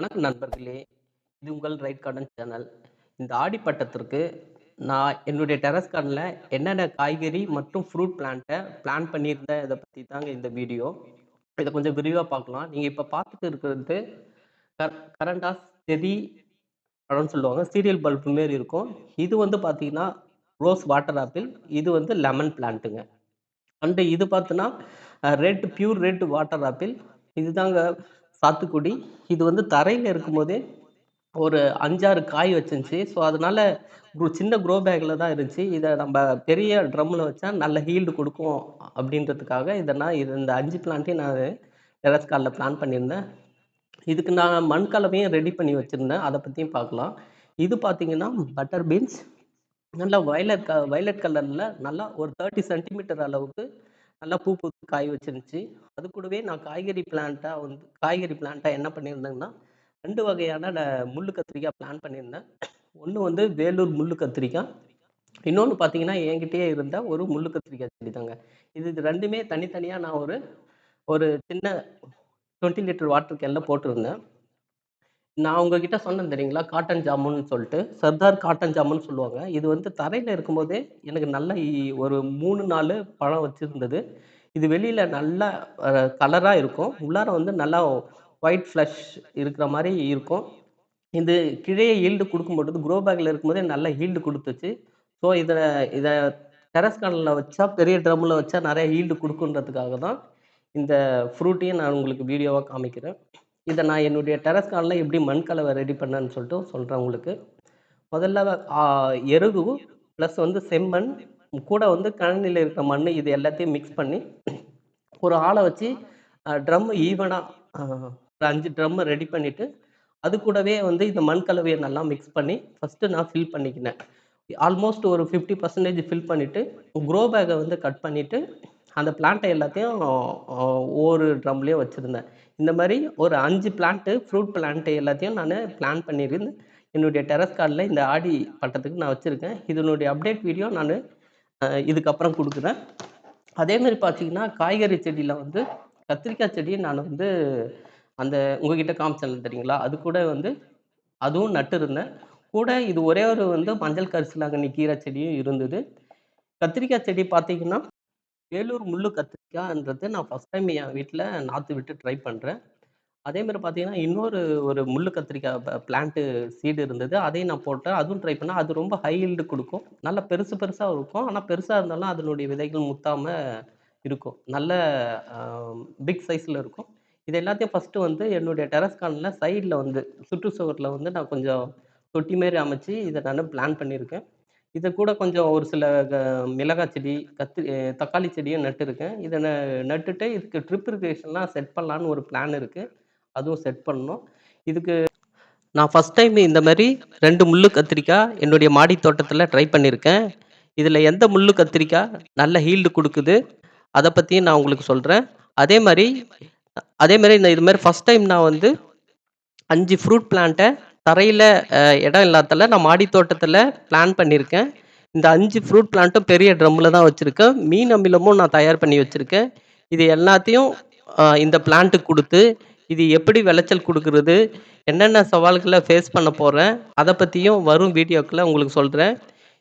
வணக்கம் நண்பர்களே. இது உங்கள் ரைட் கார்டன் சேனல். இந்த ஆடி பட்டத்திற்கு நான் என்னுடைய டெரஸ் கார்டனில் என்னென்ன காய்கறி மற்றும் ஃப்ரூட் பிளான்ட்டை பிளான் பண்ணியிருந்தேன் இதை பற்றி தாங்க இந்த வீடியோ. இதை கொஞ்சம் விரிவாக பார்க்கலாம். நீங்கள் இப்போ பார்த்துட்டு இருக்கிறது கர் கரண்டாஸ் செடி பழம்னு சொல்லுவாங்க. சீரியல் பல்பு மாரி இருக்கும். இது வந்து பார்த்தீங்கன்னா ரோஸ் வாட்டர் ஆப்பிள். இது வந்து லெமன் பிளான்ட்டுங்க. அண்டு இது பார்த்தோன்னா red pure red water apple. இதுதாங்க சாத்துக்குடி. இது வந்து தரையில் இருக்கும்போதே ஒரு அஞ்சாறு காய் வச்சிருந்துச்சு. ஸோ அதனால ஒரு சின்ன க்ரோ பேக்கில் தான் இருந்துச்சு. இதை நம்ம பெரிய ட்ரம்மில் வச்சா நல்ல ஹீல்டு கொடுக்கும் அப்படின்றதுக்காக இதை நான் இது இந்த அஞ்சு பிளான்ட்டையும் நான் டெரஸ் காலில் பிளான் பண்ணியிருந்தேன். இதுக்கு நான் மண் கலவையும் ரெடி பண்ணி வச்சுருந்தேன். அதை பற்றியும் பார்க்கலாம். இது பார்த்தீங்கன்னா பட்டர் பீன்ஸ் நல்லா வயலட் க வயலட் கலரில் நல்லா ஒரு தேர்ட்டி சென்டிமீட்டர் அளவுக்கு நல்லா பூ பூத்து காய் வச்சிருந்துச்சு. அது கூடவே நான் காய்கறி பிளான்ட்டாக வந்து காய்கறி பிளான்ட்டாக என்ன பண்ணியிருந்தேங்கன்னா ரெண்டு வகையான நான் முள்ளு கத்திரிக்காய் பிளான் பண்ணியிருந்தேன். ஒன்று வந்து வேலூர் முள்ளு கத்திரிக்காய் இன்னொன்று பார்த்தீங்கன்னா என்கிட்டயே இருந்த ஒரு முள்ளு கத்திரிக்காய் செடி தாங்க இது இது ரெண்டுமே தனித்தனியாக நான் ஒரு ஒரு சின்ன டுவெண்ட்டி லிட்டர் வாட்டர் கேனில் போட்டிருந்தேன். நான் உங்ககிட்ட சொன்னேன் தெரியுங்களா? காட்டன் ஜாமுன்னு சொல்லிட்டு. சர்தார் காட்டன் ஜாமுன்னு சொல்லுவாங்க. இது வந்து தரையில் இருக்கும்போதே எனக்கு நல்ல இ- ஒரு மூணு நாலு பழம் வச்சுருந்தது. இது வெளியில் நல்லா கலராக இருக்கும். உள்ளார வந்து நல்லா ஒயிட் ஃப்ளஷ் இருக்கிற மாதிரி இருக்கும். இது கிழையை ஈல்டு கொடுக்கும்போது க்ரோ பேக்கில் இருக்கும்போதே நல்ல ஈல்டு கொடுத்துச்சு. ஸோ இதை இதை டெரஸ் கார்டனில் வச்சா பெரிய ட்ரம்மில் வச்சா நிறைய ஈல்டு கொடுக்குன்றதுக்காக தான் இந்த ஃப்ரூட்டையும் நான் உங்களுக்கு வீடியோவாக காமிக்கிறேன். இதை நான் என்னுடைய டெரஸ் காலில் எப்படி மண் கலவை ரெடி பண்ணேன்னு சொல்லிட்டு சொல்கிறேன் உங்களுக்கு. முதல்ல எருகு ப்ளஸ் வந்து செம்மண் கூட வந்து கழனியில் இருக்கிற மண் இது எல்லாத்தையும் மிக்ஸ் பண்ணி ஒரு ஆளை வச்சு ட்ரம் ஈவனாக ஒரு அஞ்சு ட்ரம்மை ரெடி பண்ணிவிட்டு அது கூடவே வந்து இந்த மண் கலவையை நல்லா மிக்ஸ் பண்ணி ஃபஸ்ட்டு நான் ஃபில் பண்ணிக்கினேன். ஆல்மோஸ்ட் ஒரு ஃபிஃப்டி பர்சன்டேஜ் ஃபில் பண்ணிவிட்டு க்ரோ பேக்கை வந்து கட் பண்ணிவிட்டு அந்த பிளான்ட்டை எல்லாத்தையும் ஒவ்வொரு ட்ரம்லேயே வச்சுருந்தேன். இந்த மாதிரி ஒரு அஞ்சு பிளான்ட்டு ஃப்ரூட் பிளான்ட்டு எல்லாத்தையும் நான் பிளான் பண்ணியிருந்து என்னுடைய டெரஸ் கார்டில் இந்த ஆடி பட்டத்துக்கு நான் வச்சுருக்கேன். இதனுடைய அப்டேட் வீடியோ நான் இதுக்கப்புறம் கொடுக்குறேன். அதே மாதிரி பார்த்தீங்கன்னா காய்கறி செடியில் வந்து கத்திரிக்காய் செடியை நான் வந்து அந்த உங்ககிட்ட காமிச்சேன் தெரியுங்களா? அது கூட வந்து அதுவும் நட்டு இருந்தேன் கூட இது ஒரே ஒரு வந்து மஞ்சள் கரிசலாங்கண்ணி கீரை செடியும் இருந்தது. கத்திரிக்காய் செடி பார்த்தீங்கன்னா வேலூர் முள்ளு கத்திரிக்காய்ன்றது நான் ஃபஸ்ட் டைம் என் வீட்டில் நாற்று விட்டு ட்ரை பண்ணுறேன் அதே மாதிரி பார்த்தீங்கன்னா இன்னொரு ஒரு முள்ளு கத்திரிக்காய் பிளான்ட்டு சீடு இருந்தது. அதையும் நான் போட்டேன். அதுவும் ட்ரை பண்ணேன். அது ரொம்ப ஹை ஈல்டு கொடுக்கும். நல்லா பெருசு பெருசாக இருக்கும். ஆனால் பெருசாக இருந்தாலும் அதனுடைய விதைகள் முத்தாமல் இருக்கும். நல்ல பிக் சைஸில் இருக்கும். இது எல்லாத்தையும் ஃபஸ்ட்டு வந்து என்னுடைய டெரஸ் சைடில் வந்து சுற்றுச்சுவரில் வந்து நான் கொஞ்சம் தொட்டி மாரி அமைச்சு இதை நான் பிளான் பண்ணியிருக்கேன். இதை கூட கொஞ்சம் ஒரு சில க- மிளகாய் செடி கத்திரி தக்காளி செடியும் நட்டுருக்கேன். இதை ந நட்டுட்டு இதுக்கு ட்ரிப் இரிகேஷன்லாம் செட் பண்ணலான்னு ஒரு பிளான் இருக்குது அதுவும் செட் பண்ணணும். இதுக்கு நான் ஃபஸ்ட் டைம் இந்த மாதிரி ரெண்டு முள்ளு கத்திரிக்காய் என்னுடைய மாடி தோட்டத்தில் ட்ரை பண்ணியிருக்கேன் இதில் எந்த முள்ளு கத்திரிக்காய் நல்ல ஹீல்டு கொடுக்குது அதை பற்றியும் நான் உங்களுக்கு சொல்கிறேன் அதே மாதிரி அதே மாதிரி இந்த இது மாதிரி ஃபஸ்ட் டைம் நான் வந்து அஞ்சு ஃப்ரூட் பிளான்ட்டை தரையில் இடம் இல்லாதால நான் மாடி தோட்டத்தில் பிளான் பண்ணியிருக்கேன் இந்த அஞ்சு ஃப்ரூட் பிளான்ட்டும் பெரிய ட்ரம்மில் தான் வச்சுருக்கேன். மீன் அமிலமும் நான் தயார் பண்ணி வச்சுருக்கேன். இது எல்லாத்தையும் இந்த பிளான்ட்டுக்கு கொடுத்து இது எப்படி விளைச்சல் கொடுக்குறது என்னென்ன சவால்களை ஃபேஸ் பண்ண போகிறேன் அதை பற்றியும் வரும் வீடியோக்களை உங்களுக்கு சொல்கிறேன்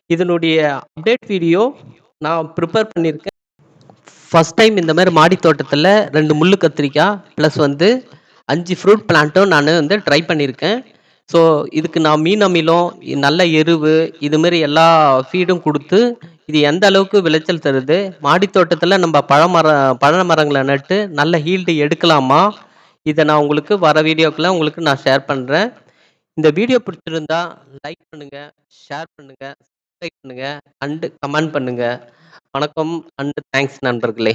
இதனுடைய அப்டேட் வீடியோ நான் ப்ரிப்பேர் பண்ணியிருக்கேன் ஃபஸ்ட் டைம் இந்த மாதிரி மாடி தோட்டத்தில் ரெண்டு முள்ளு கத்திரிக்காய் ப்ளஸ் வந்து அஞ்சு ஃப்ரூட் பிளான்ட்டும் நான் வந்து ட்ரை பண்ணியிருக்கேன் ஸோ இதுக்கு நான் மீன் அமிலம் நல்ல எருவு இதுமாரி எல்லா ஃபீடும் கொடுத்து இது எந்த அளவுக்கு விளைச்சல் தருது? மாடி தோட்டத்தில் நம்ம பழமர பழ மரங்களை நட்டு நல்ல ஹீல்டு எடுக்கலாமா? இதை நான் உங்களுக்கு வர வீடியோக்குள்ள உங்களுக்கு நான் ஷேர் பண்ணுறேன் இந்த வீடியோ பிடிச்சிருந்தா லைக் பண்ணுங்கள் ஷேர் பண்ணுங்கள் சப்ஸ்கிரைப் பண்ணுங்கள் அண்டு கமெண்ட் பண்ணுங்கள் வணக்கம் அண்டு தேங்க்ஸ் நண்பர்களே.